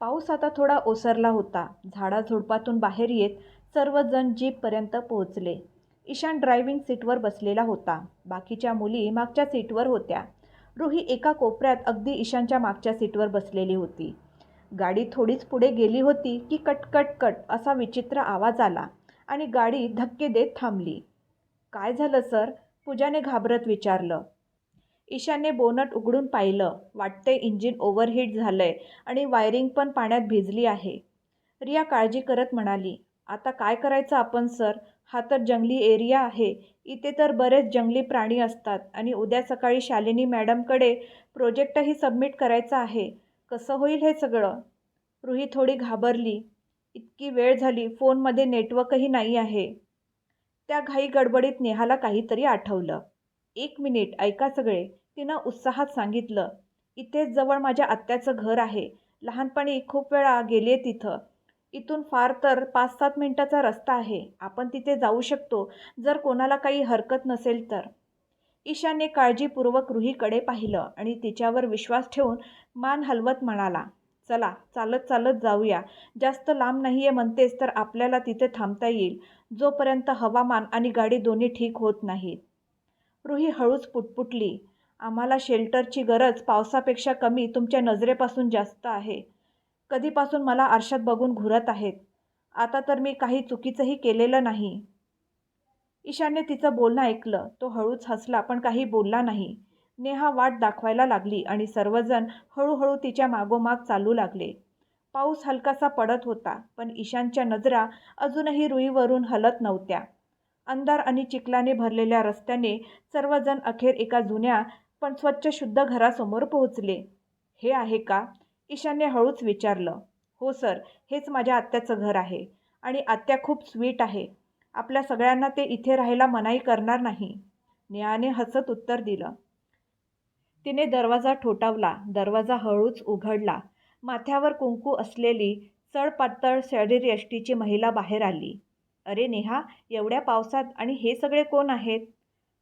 पाऊस आता थोडा ओसरला होता. झाडाझुडपातून बाहेर येत सर्वजण जीपपर्यंत पोहोचले. ईशान ड्रायव्हिंग सीटवर बसलेला होता. बाकीच्या मुली मागच्या सीटवर होत्या. रुही एका कोपऱ्यात अगदी ईशानच्या मागच्या सीटवर बसलेली होती. गाडी थोडीच पुढे गेली होती की कट कट कट असा विचित्र आवाज आला आणि गाडी धक्के देत थांबली. काय झालं सर? पूजाने घाबरत विचारलं. ईशानने बोनट उघडून पाहिलं. वाटते इंजिन ओव्हरहीट झालंय आणि वायरिंग पण पाण्यात भिजली आहे. रिया काळजी करत म्हणाली आता काय करायचं आपण सर? हा तर जंगली एरिया आहे. इथे तर बरेच जंगली प्राणी असतात आणि उद्या सकाळी शालिनी मॅडमकडे प्रोजेक्टही सबमिट करायचा आहे. कसं होईल हे सगळं? रुही थोडी घाबरली. इतकी वेळ झाली फोनमध्ये नेटवर्कही नाही आहे. त्या घाई गडबडीत नेहाला काहीतरी आठवलं. एक मिनिट ऐका सगळे. तिनं उत्साहात सांगितलं इथेच जवळ माझ्या आत्याचं घर आहे. लहानपणी खूप वेळा गेले तिथं. इथून फार तर पाच सात मिनटाचा रस्ता आहे. आपण तिथे जाऊ शकतो जर कोणाला काही हरकत नसेल तर. ईशाने काळजीपूर्वक रुहीकडे पाहिलं आणि तिच्यावर विश्वास ठेवून मान हलवत म्हणाला चला चालत चालत जाऊया. जास्त लांब नाही आहे म्हणतेस तर आपल्याला तिथे थांबता येईल. जोपर्यंत हवामान आणि गाडी दोन्ही ठीक होत नाहीत. रुही हळूच पुटपुटली. आम्हाला शेल्टरची गरज पावसापेक्षा कमी तुमच्या नजरेपासून जास्त आहे. कधीपासून मला आरशात बघून घुरत आहेत? आता तर मी काही चुकीचंही केलेलं नाही. ईशानने तिचं बोलणं ऐकलं. तो हळूच हसला पण काही बोलला नाही. नेहा वाट दाखवायला लागली आणि सर्वजण हळूहळू तिच्या मागोमाग चालू लागले. पाऊस हलकासा पडत होता पण ईशानच्या नजरा अजूनही रुईवरून हलत नव्हत्या. अंधार आणि चिखलाने भरलेल्या रस्त्याने सर्वजण अखेर एका जुन्या पण स्वच्छ शुद्ध घरासमोर पोहोचले. हे आहे का? ईशानने हळूच विचारलं. हो सर. हेच माझ्या आत्याचं घर आहे. आणि आत्या खूप स्वीट आहे. आपल्या सगळ्यांना ते इथे राहायला मनाई करणार नाही. नेहाने हसत उत्तर दिलं. तिने दरवाजा ठोठावला. दरवाजा हळूच उघडला. माथ्यावर कुंकू असलेली चढपातळ शरीरयष्टीची महिला बाहेर आली. अरे नेहा एवढ्या पावसात आणि हे सगळे कोण आहेत?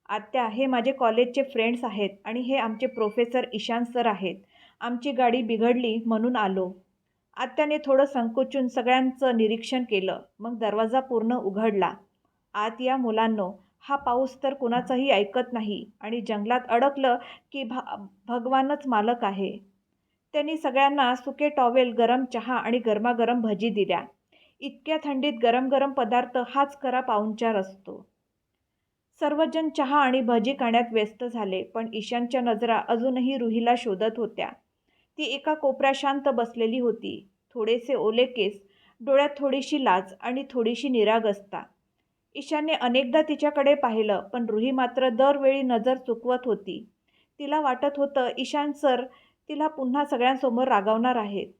आत्या हे माझे कॉलेजचे फ्रेंड्स आहेत आणि हे आमचे प्रोफेसर ईशान सर आहेत. आमची गाडी बिघडली म्हणून आलो. आत्याने थोडं संकोचून सगळ्यांचं निरीक्षण केलं. मग दरवाजा पूर्ण उघडला. आत या मुलांनो हा पाऊस तर कुणाचाही ऐकत नाही आणि जंगलात अडकलं की भा भगवानच मालक आहे. त्यांनी सगळ्यांना सुके टॉवेल गरम चहा आणि गरमागरम भजी दिल्या. इतक्या थंडीत गरम गरम पदार्थ हाच खरा पाहुणचार असतो. सर्वजण चहा आणि भजी खाण्यात व्यस्त झाले पण ईशानच्या नजरा अजूनही रुहीला शोधत होत्या. ती एका कोपऱ्या शांत बसलेली होती. थोडेसे ओले केस डोळ्यात थोडीशी लाज आणि थोडीशी निरागसता ईशानने अनेकदा तिच्याकडे पाहिलं पण रुही मात्र दरवेळी नजर चुकवत होती. तिला वाटत होतं ईशान सर तिला पुन्हा सगळ्यांसमोर रागावणार आहेत.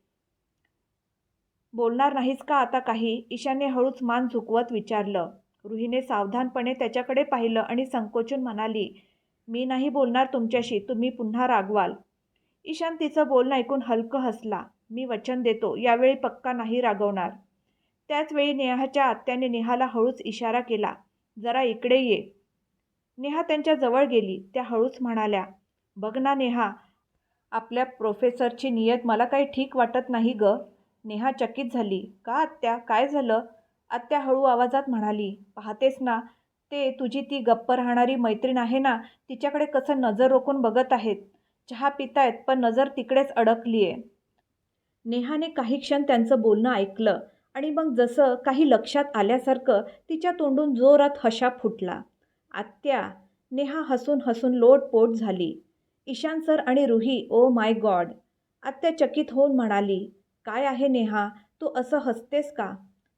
बोलणार नाहीस का आता काही? ईशाने हळूच मान झुकवत विचारलं. रुहीने सावधानपणे त्याच्याकडे पाहिलं आणि संकोचून म्हणाली मी नाही बोलणार तुमच्याशी तुम्ही पुन्हा रागवाल. ईशान तिचं बोलणं ऐकून हलकं हसला. मी वचन देतो यावेळी पक्का नाही रागवणार. त्याचवेळी नेहाच्या आत्याने नेहाला हळूच इशारा केला जरा इकडे ये. नेहा त्यांच्या जवळ गेली त्या हळूच म्हणाल्या बघ ना नेहा आपल्या प्रोफेसरची नियत मला काही ठीक वाटत नाही ग. नेहा चकित झाली. का आत्या? काय झालं? आत्या हळू आवाजात म्हणाली. पाहतेस ना ते तुझी ती गप्प राहणारी मैत्रीण आहे ना तिच्याकडे कसं नजर रोखून बघत आहेत. चहा पितायत पण नजर तिकडेच अडकली आहे नेहाने काही क्षण त्यांचं बोलणं ऐकलं आणि मग जसं काही लक्षात आल्यासारखं तिच्या तोंडून जोरात हशा फुटला. आत्या नेहा हसून हसून लोटपोट झाली. ईशान सर आणि रुही ओ माय गॉड. आत्या चकित होऊन म्हणाली. काय आहे नेहा? तू असं हसतेस का?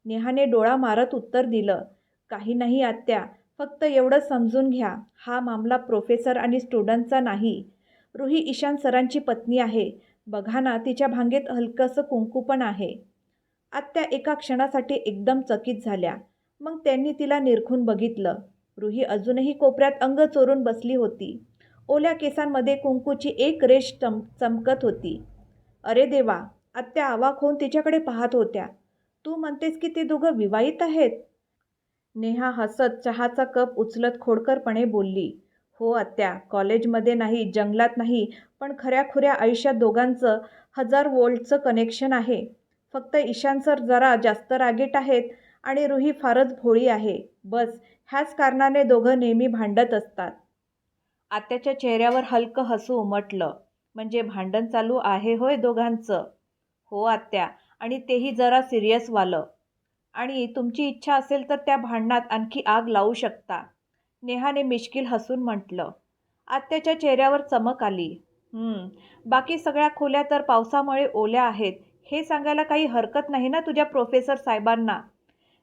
नेहाने डोळा मारत उत्तर दिलं काही नाही आत्या फक्त एवढं समजून घ्या. हा मामला प्रोफेसर आणि स्टुडंटचा नाही. रुही ईशान सरांची पत्नी आहे. बघा ना तिच्या भांगेत हलकंसं कुंकू पण आहे. आत्या एका क्षणासाठी एकदम चकित झाल्या. मग त्यांनी तिला निरखून बघितलं. रुही अजूनही कोपऱ्यात अंग चोरून बसली होती. ओल्या केसांमध्ये कुंकूची एक रेष चम चमकत होती. अरे देवा आत्या आवाक होऊन तिच्याकडे पाहत होत्या. तू म्हणतेस की ते दोघं विवाहित आहेत? नेहा हसत चहाचा कप उचलत खोडकरपणे बोलली. हो आत्या कॉलेजमध्ये नाही जंगलात नाही पण खऱ्याखुऱ्या आयुष्यात दोघांचं हजार वोल्टचं कनेक्शन आहे. फक्त ईशान सर जरा जास्त रागीट आहेत आणि रुही फारच भोळी आहे. बस ह्याच कारणाने दोघं नेहमी भांडत असतात. आत्याच्या चेहऱ्यावर हलकं हसू उमटलं. म्हणजे भांडण चालू आहे होय दोघांचं? हो आत्या. आणि तेही जरा सिरियस वालं. आणि तुमची इच्छा असेल तर त्या भांडणात आणखी आग लावू शकता. नेहाने मिश्किल हसून म्हटलं. आत्याच्या चेहऱ्यावर चमक आली. बाकी सगळ्या खोल्या तर पावसामुळे ओल्या आहेत. हे सांगायला काही हरकत नाही ना तुझ्या प्रोफेसर साहेबांना?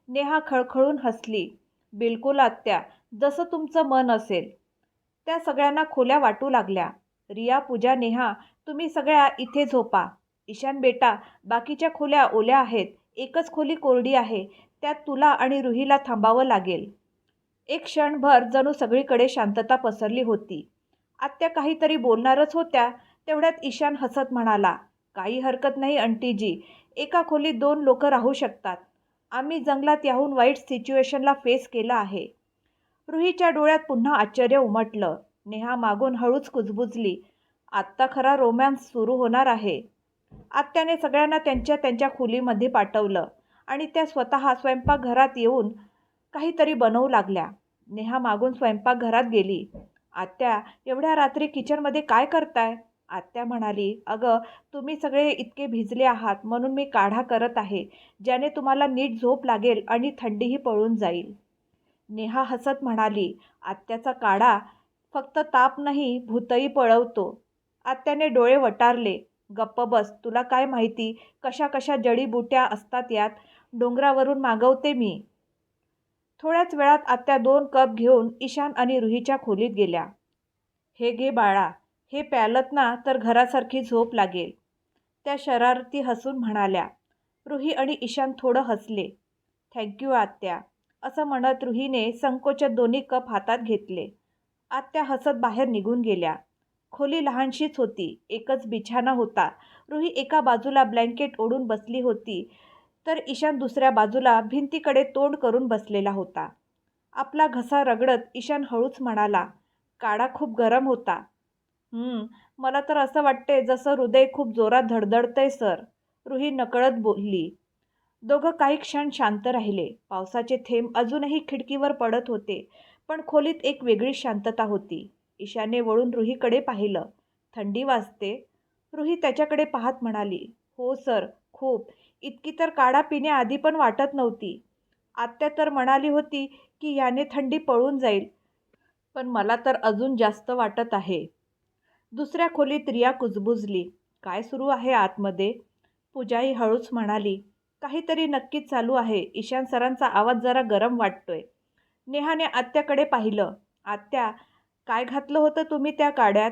नेहा खळखळून हसली. बिलकुल आत्या. जसं तुमचं मन असेल. त्या सगळ्यांना खोल्या वाटू लागल्या. रिया पूजा नेहा तुम्ही सगळ्या इथे झोपा. ईशान बेटा बाकीच्या खोल्या ओल्या आहेत. एकच खोली कोरडी आहे. त्यात तुला आणि रुहीला थांबावं लागेल. एक क्षणभर जणू सगळीकडे शांतता पसरली होती. आत्या काहीतरी बोलणारच होत्या. तेवढ्यात ईशान हसत म्हणाला काही हरकत नाही अंटीजी एका खोलीत दोन लोक राहू शकतात. आम्ही जंगलात याहून वाईट सिच्युएशनला फेस केलं आहे. रुहीच्या डोळ्यात पुन्हा आश्चर्य उमटलं. नेहा मागून हळूच कुजबुजली आत्ता खरा रोमॅन्स सुरू होणार आहे. आत्याने सगळ्यांना त्यांच्या त्यांच्या खोलीमध्ये पाठवलं आणि त्या स्वतः स्वयंपाकघरात येऊन काहीतरी बनवू लागल्या. नेहा मागून स्वयंपाकघरात गेली. आत्या एवढ्या रात्री किचनमध्ये काय करताय? आत्या म्हणाली अगं तुम्ही सगळे इतके भिजले आहात म्हणून मी काढा करत आहे ज्याने तुम्हाला नीट झोप लागेल आणि थंडीही पळून जाईल. नेहा हसत म्हणाली आत्याचा काढा फक्त ताप नाही भूतही पळवतो. आत्याने डोळे वटारले. गप्प बस तुला काय माहिती? कशा कशा जडीबुट्या असतात यात? डोंगरावरून मागवते मी. थोड्याच वेळात आत्या दोन कप घेऊन ईशान आणि रुहीच्या खोलीत गेल्या. हे घे बाळा हे प्यालत ना तर घरासारखी झोप लागेल. त्या शरारती हसून म्हणाल्या. रुही आणि ईशान थोडं हसले. थँक्यू आत्या. असं म्हणत रुहीने संकोचत दोन्ही कप हातात घेतले. आत्या हसत बाहेर निघून गेल्या. खोली लहानशीच होती. एकच बिछाना होता. रुही एका बाजूला ब्लँकेट ओढून बसली होती. तर ईशान दुसऱ्या बाजूला भिंतीकडे तोंड करून बसलेला होता. आपला घसा रगडत ईशान हळूच म्हणाला काळा खूप गरम होता. मला तर असं वाटते जसं हृदय खूप जोरात धडधडतंय सर. रुही नकळत बोलली. दोघं काही क्षण शांत राहिले. पावसाचे थेंब अजूनही खिडकीवर पडत होते पण खोलीत एक वेगळी शांतता होती. ईशाने वळून रुहीकडे पाहिलं. थंडी वाजते. रुही त्याच्याकडे पाहत म्हणाली हो सर खूप. इतकी तर काढा पिण्याआधी पण वाटत नव्हती. आत्या तर म्हणाली होती की याने थंडी पळून जाईल. पण मला तर अजून जास्त वाटत आहे. दुसऱ्या खोलीत रिया कुजबुजली काय सुरू आहे आतमध्ये? पूजाही हळूच म्हणाली काहीतरी नक्कीच चालू आहे. ईशान सरांचा आवाज जरा गरम वाटतोय. नेहाने आत्याकडे पाहिलं. आत्या काय घातलं होतं तुम्ही त्या काड्यात?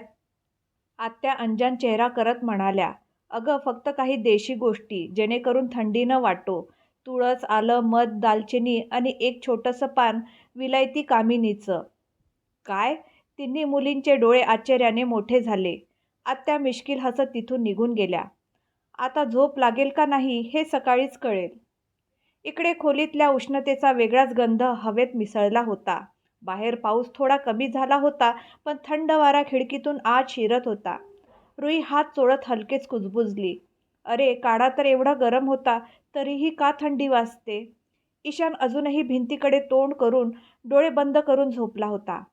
आत्या अंजान चेहरा करत म्हणाल्या अगं फक्त काही देशी गोष्टी जेणेकरून थंडी न वाटो. तुळस आलं मध दालचिनी आणि एक छोटंसं पान विलायती कामिनीचं. काय? तिन्ही मुलींचे डोळे आश्चर्याने मोठे झाले. आत्या मिश्किल हसत तिथून निघून गेल्या. आता झोप लागेल का नाही हे सकाळीच कळेल. इकडे खोलीतल्या उष्णतेचा वेगळाच गंध हवेत मिसळला होता. बाहेर पाऊस थोडा कमी झाला होता पण थंड वारा खिडकीतून आत शिरत होता. रुई हात चोळत हलकेच कुजबुजली. अरे काढा तर एवढा गरम होता तरीही का थंडी वाजते? ईशान अजूनही भिंतीकडे तोंड करून डोळे बंद करून झोपला होता.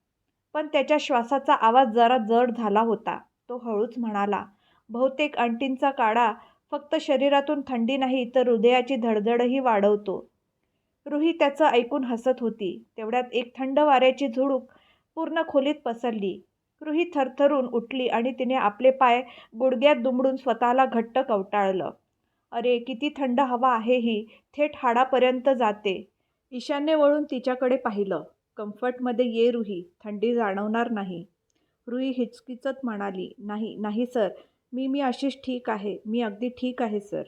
पण त्याच्या श्वासाचा आवाज जरा जड झाला होता. तो हळूच म्हणाला बहुतेक अंटींचा काढा फक्त शरीरातून थंडी नाही तर हृदयाची धडधडही वाढवतो. रुही त्याचं ऐकून हसत होती. तेवढ्यात एक थंड वाऱ्याची झुडूक पूर्ण खोलीत पसरली. रुही थरथरून उठली आणि तिने आपले पाय गुडघ्यात दुमडून स्वतःला घट्ट कवटाळलं. अरे किती थंड हवा आहे ही. थेट हाडापर्यंत जाते. ईशान्य वळून तिच्याकडे पाहिलं. कम्फर्टमध्ये ये रुही. थंडी जाणवणार नाही. रुही हिचकिचत म्हणाली नाही नाही सर. मी मी अशीच ठीक आहे. मी अगदी ठीक आहे सर.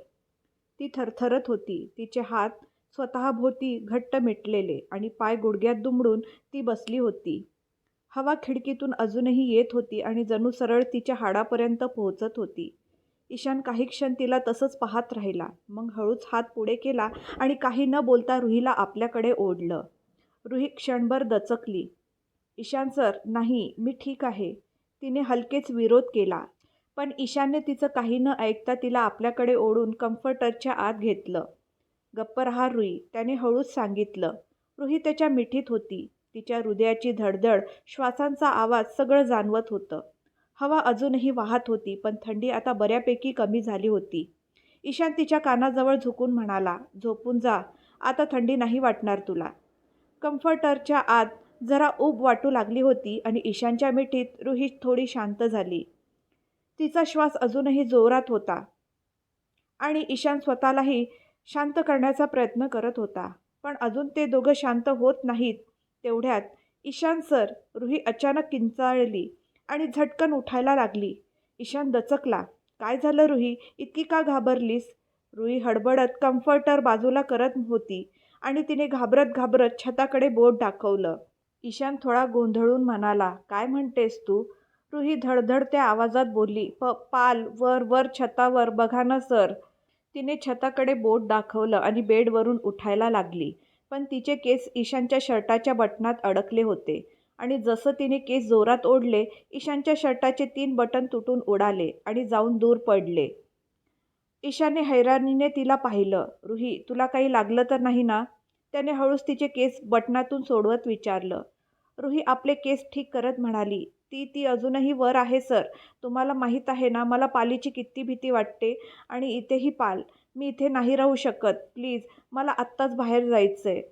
ती थरथरत होती. तिचे हात स्वतःभोवती घट्ट मिटलेले आणि पाय गुडघ्यात दुमडून ती बसली होती. हवा खिडकीतून अजूनही येत होती आणि जणू सरळ तिच्या हाडापर्यंत पोहोचत होती. ईशान काही क्षण तिला तसंच पाहत राहिला. मग हळूच हात पुढे केला आणि काही न बोलता रुहीला आपल्याकडे ओढलं. रुही क्षणभर दचकली. ईशान सर नाही मी ठीक आहे. तिने हलकेच विरोध केला. पण ईशानने तिचं काही न ऐकता तिला आपल्याकडे ओढून कम्फर्टरच्या आत घेतलं. गप्प रहा रुई. त्याने हळूच सांगितलं. रुही त्याच्या मिठीत होती. तिच्या हृदयाची धडधड श्वासांचा आवाज सगळं जाणवत होतं. हवा अजूनही वाहत होती पण थंडी आता बऱ्यापैकी कमी झाली होती. ईशान तिच्या कानाजवळ झुकून म्हणाला झोपून जा. आता थंडी नाही वाटणार तुला. कम्फर्टरच्या आत जरा ऊब वाटू लागली होती आणि ईशानच्या मिठीत रुही थोडी शांत झाली. तिचा श्वास अजूनही जोरात होता. आणि ईशान स्वतःलाही शांत करण्याचा प्रयत्न करत होता. पण अजून ते दोघं शांत होत नाहीत. तेवढ्यात ईशान सर रुही अचानक किंचाळली आणि झटकन उठायला लागली. ईशान दचकला. काय झालं रुही? इतकी का घाबरलीस? रुही हडबडत कम्फर्टर बाजूला करत होती आणि तिने घाबरत घाबरत छताकडे बोट दाखवलं. ईशान थोडा गोंधळून म्हणाला काय म्हणतेस तू? रुही धडधडत्या आवाजात बोलली प पाल वर वर छतावर बघा ना सर. तिने छताकडे बोट दाखवलं आणि बेडवरून उठायला लागली. पण तिचे केस ईशानच्या शर्टाच्या बटनात अडकले होते. आणि जसं तिने केस जोरात ओढले ईशानच्या शर्टाचे तीन बटन तुटून उडाले आणि जाऊन दूर पडले. ईशाने हैराणीने तिला पाहिलं रुही तुला काही लागलं तर नाही ना? त्याने हळूच तिचे केस बटनातून सोडवत विचारलं. रुही आपले केस ठीक करत म्हणाली ती ती अजूनही वर आहे सर. तुम्हाला माहीत आहे ना मला पालीची किती भीती वाटते आणि इथेही पाल. मी इथे नाही राहू शकत. प्लीज मला आत्ताच बाहेर जायचं आहे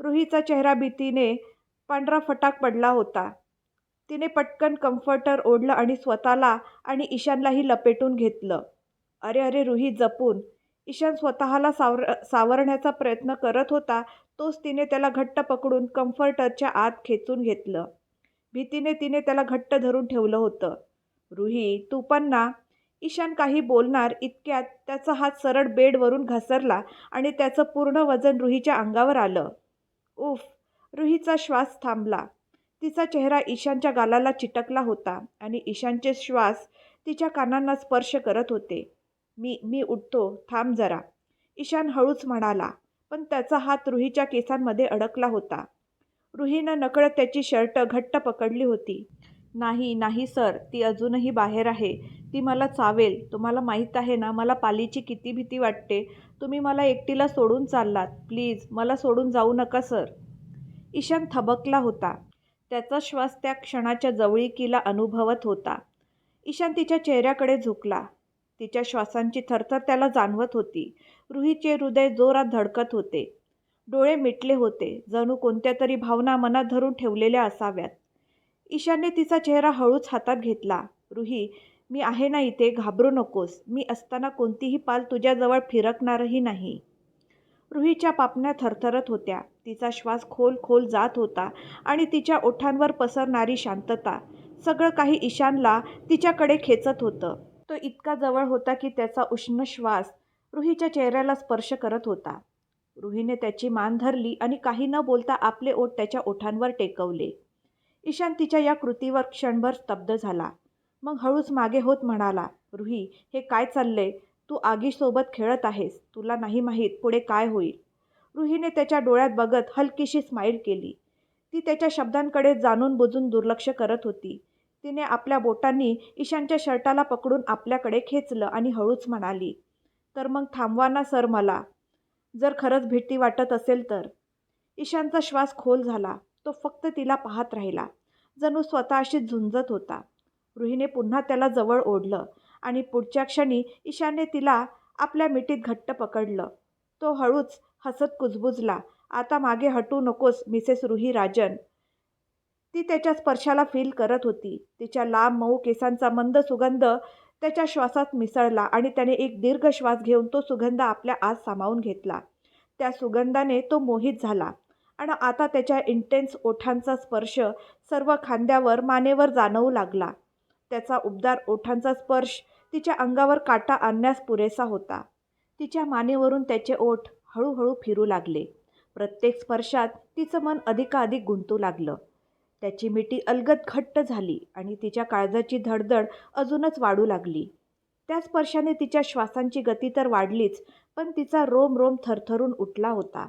रुहीचा चेहरा भीतीने पांढरा फटाक पडला होता. तिने पटकन कम्फर्टर ओढलं आणि स्वतःला आणि ईशानलाही लपेटून घेतलं. अरे अरे रुही जपून. ईशान स्वतःला सावर सावरण्याचा प्रयत्न करत होता तोच तिने त्याला घट्ट पकडून कम्फर्टरच्या आत खेचून घेतलं. भीतीने तिने त्याला घट्ट धरून ठेवलं होतं. रुही तू पण ना. ईशान काही बोलणार इतक्यात त्याचा हात सरळ बेडवरून घसरला आणि त्याचं पूर्ण वजन रुहीच्या अंगावर आलं. उफ रुहीचा श्वास थांबला. तिचा चेहरा ईशानच्या गालाला चिटकला होता आणि ईशानचे श्वास तिच्या कानांना स्पर्श करत होते. मी मी उठतो. थांब जरा. ईशान हळूच म्हणाला पण त्याचा हात रुहीच्या केसांमध्ये अडकला होता. रुहीनं नकळत त्याची शर्ट घट्ट पकडली होती. नाही नाही सर. ती अजूनही बाहेर आहे. ती मला चावेल. तुम्हाला माहीत आहे ना मला पालीची किती भीती वाटते. तुम्ही मला एकटीला सोडून चाललात. प्लीज मला सोडून जाऊ नका सर. ईशान थबकला होता. त्याचा श्वास त्या क्षणाच्या जवळीकीला अनुभवत होता. ईशान तिच्या चेहऱ्याकडे झुकला. तिच्या श्वासांची थरथर त्याला जाणवत होती. रुहीचे हृदय जोरात धडकत होते. डोळे मिटले होते. जणू कोणत्या तरी भावना मनात धरून ठेवलेल्या असाव्यात. ईशानने तिचा चेहरा हळूच हातात घेतला. रुही मी आहे ना इथे घाबरू नकोस. मी असताना कोणतीही पाल तुझ्याजवळ फिरकणारही नाही. रुहीच्या पापण्या थरथरत होत्या. तिचा श्वास खोल खोल जात होता आणि तिच्या ओठांवर पसरणारी शांतता. सगळं काही ईशानला तिच्याकडे खेचत होतं. तो इतका जवळ होता की त्याचा उष्ण श्वास रुहीच्या चेहऱ्याला स्पर्श करत होता. रुहीने त्याची मान धरली आणि काही न बोलता आपले ओठ त्याच्या ओठांवर टेकवले. ईशान तिच्या या कृतीवर क्षणभर स्तब्ध झाला. मग हळूच मागे होत म्हणाला रुही हे काय चाललंय? तू आगीसोबत खेळत आहेस. तुला नाही माहीत पुढे काय होईल. रुहीने त्याच्या डोळ्यात बघत हलकीशी स्माईल केली. ती त्याच्या शब्दांकडे जाणून बुजून दुर्लक्ष करत होती. तिने आपल्या बोटांनी ईशानच्या शर्टाला पकडून आपल्याकडे खेचलं आणि हळूच म्हणाली तर मग थांबवा ना सर मला. जर खरंच भीती वाटत असेल तर. ईशानचा श्वास खोल झाला. तो फक्त तिला पाहत राहिला. जणू स्वतःशी झुंजत होता. रुहीने पुन्हा त्याला जवळ ओढलं आणि पुढच्या क्षणी ईशानने तिला आपल्या मिठीत घट्ट पकडलं. तो हळूच हसत कुजबुजला आता मागे हटू नकोस मिसेस रुही राजन. ती त्याच्या स्पर्शाला फील करत होती. तिच्या लांब मऊ केसांचा मंद सुगंध त्याच्या श्वासात मिसळला आणि त्याने एक दीर्घ श्वास घेऊन तो सुगंध आपल्या आत सामावून घेतला. त्या सुगंधाने तो मोहित झाला आणि आता त्याच्या इंटेन्स ओठांचा स्पर्श सर्व खांद्यावर मानेवर जाणवू लागला. त्याचा उबदार ओठांचा स्पर्श तिच्या अंगावर काटा आणण्यास पुरेसा होता. तिच्या मानेवरून त्याचे ओठ हळूहळू फिरू लागले. प्रत्येक स्पर्शात तिचं मन अधिकाधिक गुंतू लागलं. त्याची मिठी अलगद घट्ट झाली आणि तिच्या काळजाची धडधड अजूनच वाढू लागली. त्या स्पर्शाने तिच्या श्वासांची गती तर वाढलीच पण तिचा रोम रोम थरथरून उठला होता.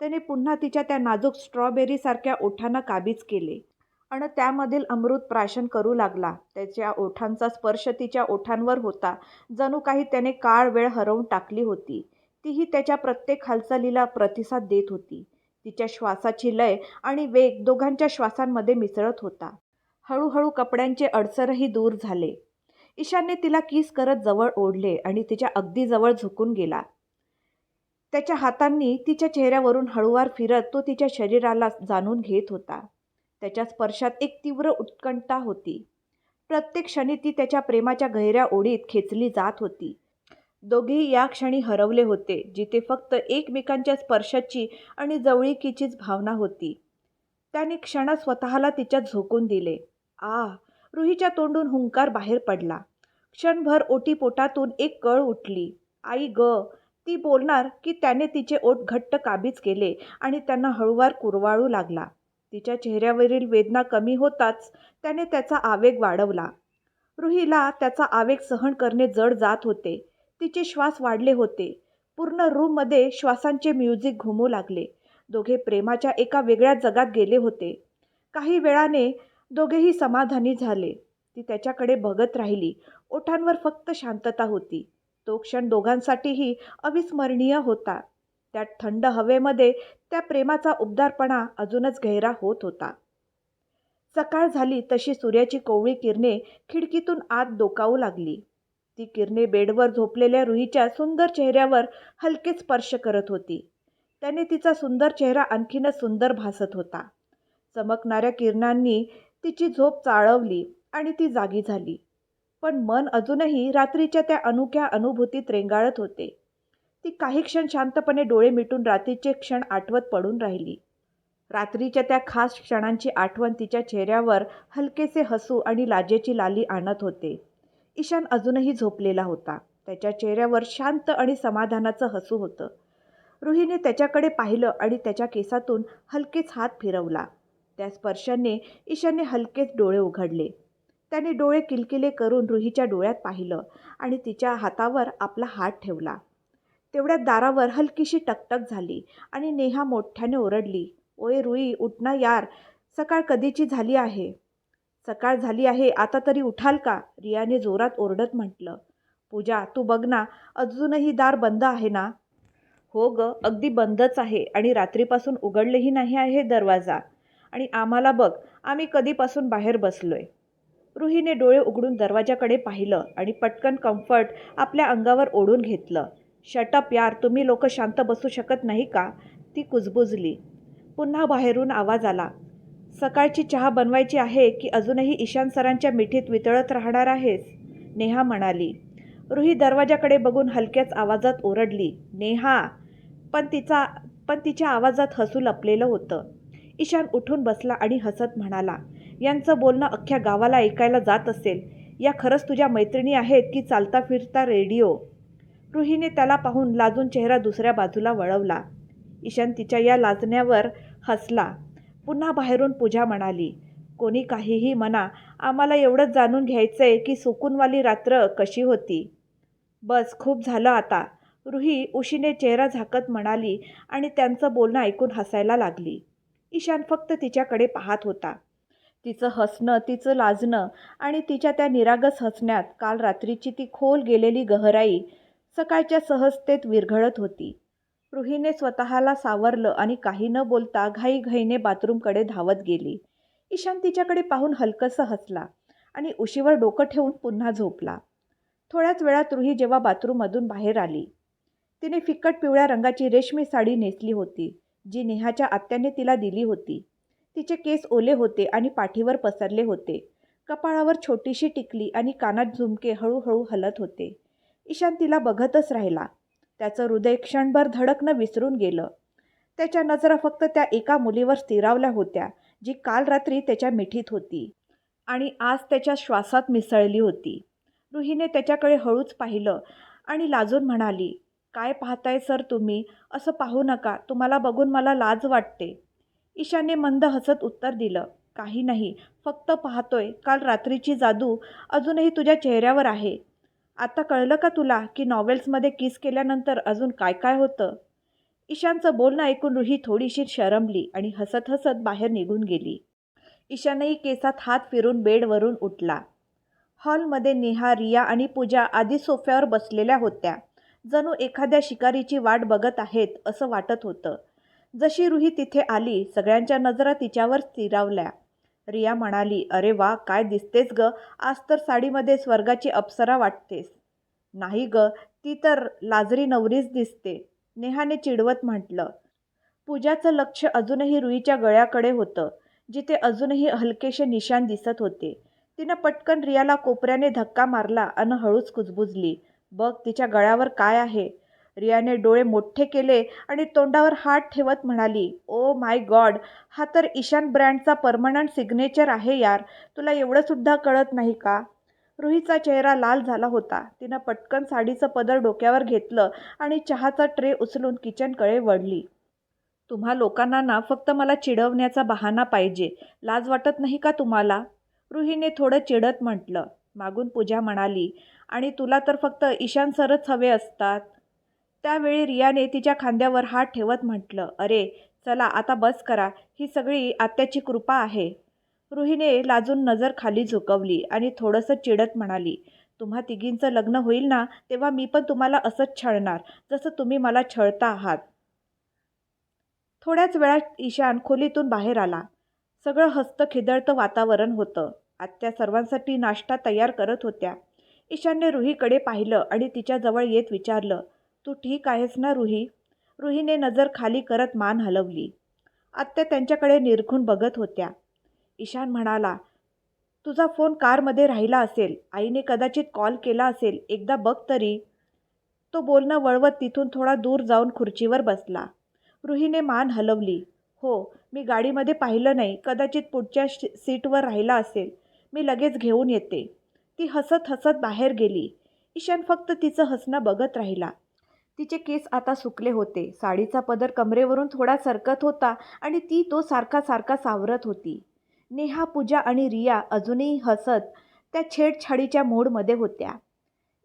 त्याने पुन्हा तिच्या त्या नाजूक स्ट्रॉबेरीसारख्या ओठांना काबीज केले आणि त्यामधील अमृत प्राशन करू लागला. त्याच्या ओठांचा स्पर्श तिच्या ओठांवर होता. जणू काही त्याने काळ वेळ हरवून टाकली होती. तीही त्याच्या प्रत्येक हालचालीला प्रतिसाद देत होती. तिच्या श्वासाची लय आणि वेग दोघांच्या श्वासांमध्ये मिसळत होता. हळूहळू कपड्यांचे अडसरही दूर झाले. ईशानने तिला किस करत जवळ ओढले आणि तिच्या अगदी जवळ झुकून गेला. त्याच्या हातांनी तिच्या चेहऱ्यावरून हळूवार फिरत तो तिच्या शरीराला जाणून घेत होता. त्याच्या स्पर्शात एक तीव्र उत्कंठा होती. प्रत्येक क्षणी ती त्याच्या प्रेमाच्या गहिऱ्या ओढीत खेचली जात होती. दोघेही या क्षणी हरवले होते जिथे फक्त एकमेकांच्या स्पर्शाची आणि जवळीकीचीच भावना होती. त्याने क्षणात स्वतःला तिच्यात झोकून दिले. आ रुहीच्या तोंडून हुंकार बाहेर पडला. क्षणभर ओटीपोटातून एक कळ उठली. आई ग ती बोलणार की त्याने तिचे ओठ घट्ट काबीज केले आणि त्यांना हळूवार कुरवाळू लागला. तिच्या चेहऱ्यावरील वेदना कमी होताच त्याने त्याचा आवेग वाढवला. रुहीला त्याचा आवेग सहन करणे जड जात होते. तिचे श्वास वाढले होते. पूर्ण रूममध्ये श्वासांचे म्युझिक घुमू लागले. दोघे प्रेमाच्या एका वेगळ्या जगात गेले होते. काही वेळाने दोघेही समाधानी झाले. ती त्याच्याकडे बघत राहिली. ओठांवर फक्त शांतता होती. तो क्षण दोघांसाठीही अविस्मरणीय होता. त्यात थंड हवेमध्ये त्या प्रेमाचा उबदारपणा अजूनच गहिरा होत होता. सकाळ झाली तशी सूर्याची कोवळी किरणे खिडकीतून आत डोकावू लागली. ती किरणे बेडवर झोपलेल्या रुहीच्या सुंदर चेहऱ्यावर हलके स्पर्श करत होती. त्याने तिचा सुंदर चेहरा आणखीनच सुंदर भासत होता. चमकणाऱ्या किरणांनी तिची झोप चाळवली आणि ती जागी झाली. पण मन अजूनही रात्रीच्या त्या अनोख्या अनुभूतीत रेंगाळत होते. ती काही क्षण शांतपणे डोळे मिटून रात्रीचे क्षण आठवत पडून राहिली. रात्रीच्या त्या खास क्षणांची आठवण तिच्या चेहऱ्यावर हलकेसे हसू आणि लाजेची लाली आणत होते. ईशान अजूनही झोपलेला होता. त्याच्या चेहऱ्यावर शांत आणि समाधानाचं हसू होतं. रुहीने त्याच्याकडे पाहिलं आणि त्याच्या केसातून हलकेच हात फिरवला. त्या स्पर्शाने ईशानने हलकेच डोळे उघडले. त्याने डोळे किलकिले करून रुहीच्या डोळ्यात पाहिलं आणि तिच्या हातावर आपला हात ठेवला. तेवढ्यात दारावर हलकीशी टकटक झाली आणि नेहा मोठ्याने ओरडली ओय रुई उठना यार सकाळ कधीची झाली आहे? सकाळ झाली आहे आता तरी उठाल का? रियाने जोरात ओरडत म्हटलं. पूजा तू बघ ना अजूनही दार बंद आहे ना? हो ग अगदी बंदच आहे आणि रात्रीपासून उघडलेही नाही आहे दरवाजा. आणि आम्हाला बघ आम्ही कधीपासून बाहेर बसलोय. रुहीने डोळे उघडून दरवाजाकडे पाहिलं आणि पटकन कम्फर्ट आपल्या अंगावर ओढून घेतलं. शटअप यार तुम्ही लोक शांत बसू शकत नाही का? ती कुजबुजली. पुन्हा बाहेरून आवाज आला. सकाळची चहा बनवायची आहे की अजूनही ईशान सरांच्या मिठीत वितळत राहणार आहेस? नेहा म्हणाली. रुही दरवाजाकडे बघून हलक्याच आवाजात ओरडली. नेहा! पण तिचा पण तिच्या आवाजात हसू लपलेलं होतं. ईशान उठून बसला आणि हसत म्हणाला यांचं बोलणं अख्ख्या गावाला ऐकायला जात असेल. या खरंच तुझ्या मैत्रिणी आहेत की चालता फिरता रेडिओ? रुहीने त्याला पाहून लाजून चेहरा दुसऱ्या बाजूला वळवला. ईशान तिच्या या लाजण्यावर हसला. पुन्हा बाहेरून पूजा म्हणाली कोणी काहीही म्हणा आम्हाला एवढंच जाणून घ्यायचं आहे की सुकूनवाली रात्र कशी होती. बस खूप झालं आता. रुही उशीने चेहरा झाकत म्हणाली आणि त्यांचं बोलणं ऐकून हसायला लागली. ईशान फक्त तिच्याकडे पाहत होता. तिचं हसणं तिचं लाजणं आणि तिच्या त्या निरागस हसण्यात काल रात्रीची ती खोल गेलेली गहराई सकाळच्या सहजतेत विरघळत होती. रुहीने स्वतःला सावरलं आणि काही न बोलता घाईघाईने बाथरूमकडे धावत गेली. ईशान तिच्याकडे पाहून हलकंसं हसला आणि उशीवर डोकं ठेवून पुन्हा झोपला. थोड्याच वेळात रुही जेव्हा बाथरूममधून बाहेर आली. तिने फिकट पिवळ्या रंगाची रेशमी साडी नेसली होती जी नेहाच्या आत्याने तिला दिली होती. तिचे केस ओले होते आणि पाठीवर पसरले होते. कपाळावर छोटीशी टिकली आणि कानात झुमके हळूहळू हलत होते. ईशान तिला बघतच राहिला. त्याचं हृदय क्षणभर धडकणं विसरून गेलं. त्याच्या नजरा फक्त त्या एका मुलीवर स्थिरावल्या होत्या जी काल रात्री त्याच्या मिठीत होती. आणि आज त्याच्या श्वासात मिसळली होती. रुहीने त्याच्याकडे हळूच पाहिलं आणि लाजून म्हणाली काय पाहताय सर तुम्ही? असं पाहू नका. तुम्हाला बघून मला लाज वाटते. ईशाने मंद हसत उत्तर दिलं काही नाही. फक्त पाहतोय. काल रात्रीची जादू अजूनही तुझ्या चेहऱ्यावर आहे. आता कळलं का तुला की नॉवेल्समध्ये किस केल्यानंतर अजून काय काय होतं? ईशानचं बोलणं ऐकून रुही थोडीशी शरमली आणि हसत हसत बाहेर निघून गेली. ईशानही केसात हात फिरून बेडवरून उठला. हॉलमध्ये नेहा रिया आणि पूजा आधी सोफ्यावर बसलेल्या होत्या. जणू एखाद्या शिकारीची वाट बघत आहेत असं वाटत होतं. जशी रुही तिथे आली सगळ्यांच्या नजरा तिच्यावर स्थिरावल्या. रिया म्हणाली अरे वा काय दिसतेस ग. आज तर साडीमध्ये स्वर्गाची अप्सरा वाटतेस. नाही ग ती तर लाजरी नवरीच दिसते नेहाने चिडवत म्हटलं. पूजाचं लक्ष अजूनही रुईच्या गळ्याकडे होतं जिथे अजूनही हलकेसे निशान दिसत होते. तिनं पटकन रियाला कोपऱ्याने धक्का मारला अन हळूच कुजबुजली. बघ तिच्या गळ्यावर काय आहे? रियाने डोळे मोठे केले आणि तोंडावर हात ठेवत म्हणाली ओ माय गॉड हा तर ईशान ब्रँडचा परमनंट सिग्नेचर आहे यार तुला एवढंसुद्धा कळत नाही का? रुहीचा चेहरा लाल झाला होता. तिनं पटकन साडीचं पदर डोक्यावर घेतलं आणि चहाचा ट्रे उचलून किचनकडे वळली. तुम्हा लोकांना ना फक्त मला चिडवण्याचा बहाणा पाहिजे लाज वाटत नाही का तुम्हाला? रुहीने थोडं चिडत म्हटलं. मागून पूजा म्हणाली आणि तुला तर फक्त ईशान सरच हवे असतात. त्यावेळी रियाने तिच्या खांद्यावर हात ठेवत म्हटलं अरे चला आता बस करा. ही सगळी आत्याची कृपा आहे. रुहीने लाजून नजर खाली झुकवली आणि थोडंसं चिडत म्हणाली तुम्हा तिघींचं लग्न होईल ना तेव्हा मी पण तुम्हाला असंच छळणार जसं तुम्ही मला छळता आहात. थोड्याच वेळात ईशान खोलीतून बाहेर आला. सगळं हस्त खिदळतं वातावरण होतं. आत्या सर्वांसाठी नाश्ता तयार करत होत्या. ईशानने रुहीकडे पाहिलं आणि तिच्याजवळ येत विचारलं तू ठीक आहेस ना रुही? रुहीने नजर खाली करत मान हलवली. आत्या त्यांच्याकडे निरखून बघत होत्या. ईशान म्हणाला तुझा फोन कारमध्ये राहिला असेल. आईने कदाचित कॉल केला असेल. एकदा बघ तरी. तो बोलणं वळवत तिथून थोडा दूर जाऊन खुर्चीवर बसला. रुहीने मान हलवली हो मी गाडीमध्ये पाहिलं नाही. कदाचित पुढच्या शी सीटवर राहिला असेल. मी लगेच घेऊन येते. ती हसत हसत बाहेर गेली. ईशान फक्त तिचं हसणं बघत राहिला. तिचे केस आता सुकले होते. साडीचा पदर कमरेवरून थोडा सरकत होता आणि ती तो सारखा सारखा सावरत होती. नेहा पूजा आणि रिया अजूनही हसत त्या छेडछाडीच्या मूडमध्ये होत्या.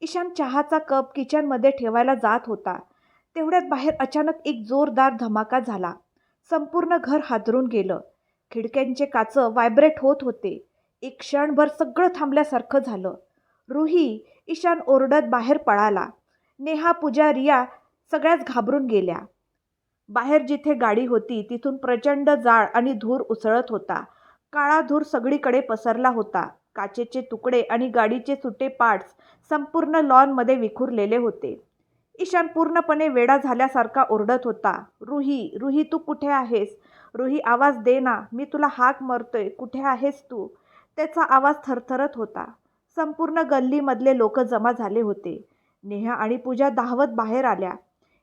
ईशान चहाचा कप किचनमध्ये ठेवायला जात होता. तेवढ्यात बाहेर अचानक एक जोरदार धमाका झाला. संपूर्ण घर हादरून गेलं. खिडक्यांचे काचं व्हायब्रेट होत होते. एक क्षणभर सगळं थांबल्यासारखं झालं. रुही ईशान ओरडत बाहेर पळाला. नेहा पूजा रिया सगळ्याच घाबरून गेल्या. बाहेर जिथे गाडी होती तिथून प्रचंड जाळ आणि धूर उसळत होता. काळा धूर सगळीकडे पसरला होता. काचेचे तुकडे आणि गाडीचे सुटे पार्ट्स संपूर्ण लॉनमध्ये विखुरलेले होते. ईशान पूर्णपणे वेडा झाल्यासारखा ओरडत होता. रुही रुही तू कुठे आहेस? रुही आवाज दे ना. मी तुला हाक मरतोय. कुठे आहेस तू? त्याचा आवाज थरथरत होता. संपूर्ण गल्लीमधले लोक जमा झाले होते. नेहा आणि पूजा धावत बाहेर आल्या.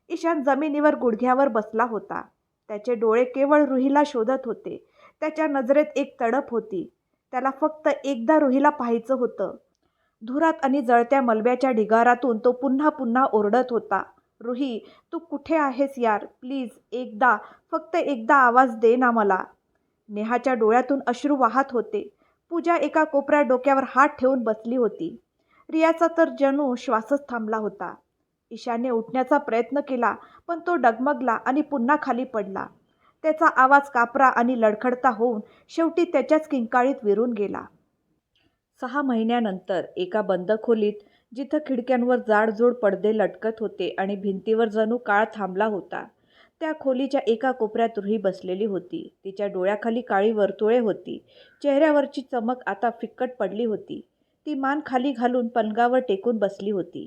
ईशान जमिनीवर गुडघ्यावर बसला होता. त्याचे डोळे केवळ रुहीला शोधत होते. त्याच्या नजरेत एक तडप होती. त्याला फक्त एकदा रुहीला पाहायचं होतं. धुरात आणि जळत्या मलब्याच्या ढिगारातून तो पुन्हा पुन्हा ओरडत होता. रुही तू कुठे आहेस यार? प्लीज एकदा फक्त एकदा आवाज दे ना मला. नेहाच्या डोळ्यातून अश्रू वाहत होते. पूजा एका कोपऱ्या डोक्यावर हात ठेवून बसली होती. रियाचा तर जणू श्वासच थांबला होता. ईशाने उठण्याचा प्रयत्न केला पण तो डगमगला आणि पुन्हा खाली पडला. त्याचा आवाज कापरा आणि लडखडता होऊन शेवटी त्याच्याच किंकाळीत विरून गेला. सहा महिन्यानंतर एका बंद खोलीत जिथं खिडक्यांवर जाडजूड पडदे लटकत होते आणि भिंतीवर जणू काळ थांबला होता त्या खोलीच्या एका कोपऱ्यात रुही बसलेली होती. तिच्या डोळ्याखाली काळी वर्तुळे होती. चेहऱ्यावरची चमक आता फिक्कट पडली होती. ती मान खाली घालून पलंगावर टेकून बसली होती.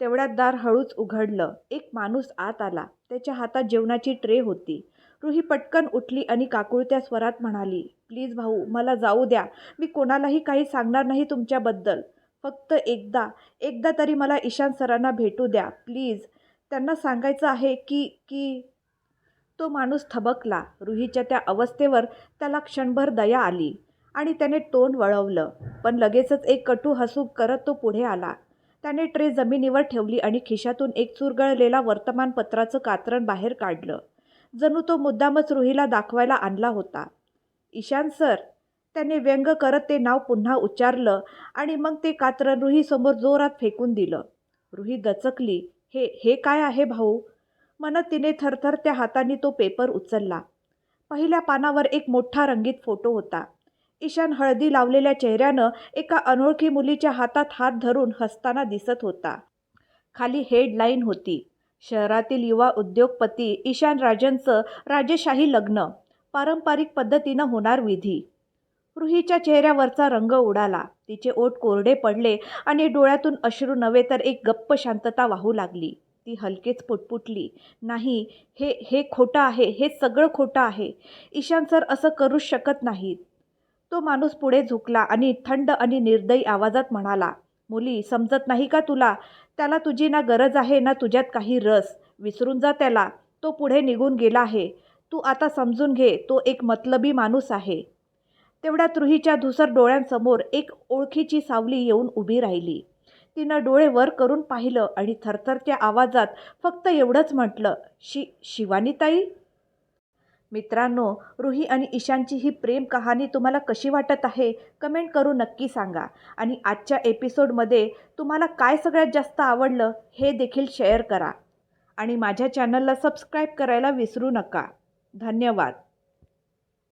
तेवढ्यात दार हळूच उघडलं. एक माणूस आत आला. त्याच्या हातात जेवणाची ट्रे होती. रुही पटकन उठली आणि काकुळत्या स्वरात म्हणाली प्लीज भाऊ मला जाऊ द्या. मी कोणालाही काही सांगणार नाही तुमच्याबद्दल. फक्त एकदा एकदा तरी मला ईशान सरांना भेटू द्या. प्लीज. त्यांना सांगायचं आहे की की तो माणूस थबकला. रुहीच्या त्या अवस्थेवर त्याला क्षणभर दया आली. आणि त्याने तोंड वळवलं. पण लगेचच एक कटू हसू करत तो पुढे आला. त्याने ट्रे जमिनीवर ठेवली आणि खिशातून एक चुरगळलेला वर्तमानपत्राचं कात्रण बाहेर काढलं. जणू तो मुद्दामच रुहीला दाखवायला आणला होता. ईशान सर त्याने व्यंग करत ते नाव पुन्हा उच्चारलं आणि मग ते कात्रण रुहीसमोर जोरात फेकून दिलं. रुही दचकली हे हे काय आहे भाऊ? म्हणत तिने थरथर त्या हाताने तो पेपर उचलला. पहिल्या पानावर एक मोठा रंगीत फोटो होता. ईशान हळदी लावलेल्या चेहऱ्यानं एका अनोळखी मुलीच्या हातात हात धरून हसताना दिसत होता. खाली हेडलाईन होती. शहरातील युवा उद्योगपती ईशान राजनचं राजेशाही लग्न पारंपरिक पद्धतीनं होणार विधी. रुहीच्या चेहऱ्यावरचा रंग उडाला. तिचे ओठ कोरडे पडले आणि डोळ्यातून अश्रू नव्हे तर एक गप्प शांतता वाहू लागली. ती हलकेच पुटपुटली. नाही हे हे खोटं आहे. हे सगळं खोटं आहे. ईशान सर असं करूच शकत नाहीत. तो माणूस पुढे झुकला आणि थंड आणि निर्दयी आवाजात म्हणाला मुली समजत नाही का तुला? त्याला तुझी ना गरज आहे ना तुझ्यात काही रस. विसरून जा त्याला. तो पुढे निघून गेला आहे. तू आता समजून घे तो एक मतलबी माणूस आहे. तेवढ्यात रुहीच्या धुसर डोळ्यांसमोर एक ओळखीची सावली येऊन उभी राहिली. तिनं डोळे वर करून पाहिलं आणि थरथरच्या आवाजात फक्त एवढंच म्हटलं शि शिवानीताई? मित्रांनो रुही आणि ईशानची ही प्रेम कहाणी तुम्हाला कशी वाटत आहे कमेंट करून नक्की सांगा. आणि आजच्या एपिसोडमध्ये तुम्हाला काय सगळ्यात जास्त आवडलं हे देखील शेअर करा. आणि माझ्या चॅनलला सबस्क्राईब करायला विसरू नका. धन्यवाद.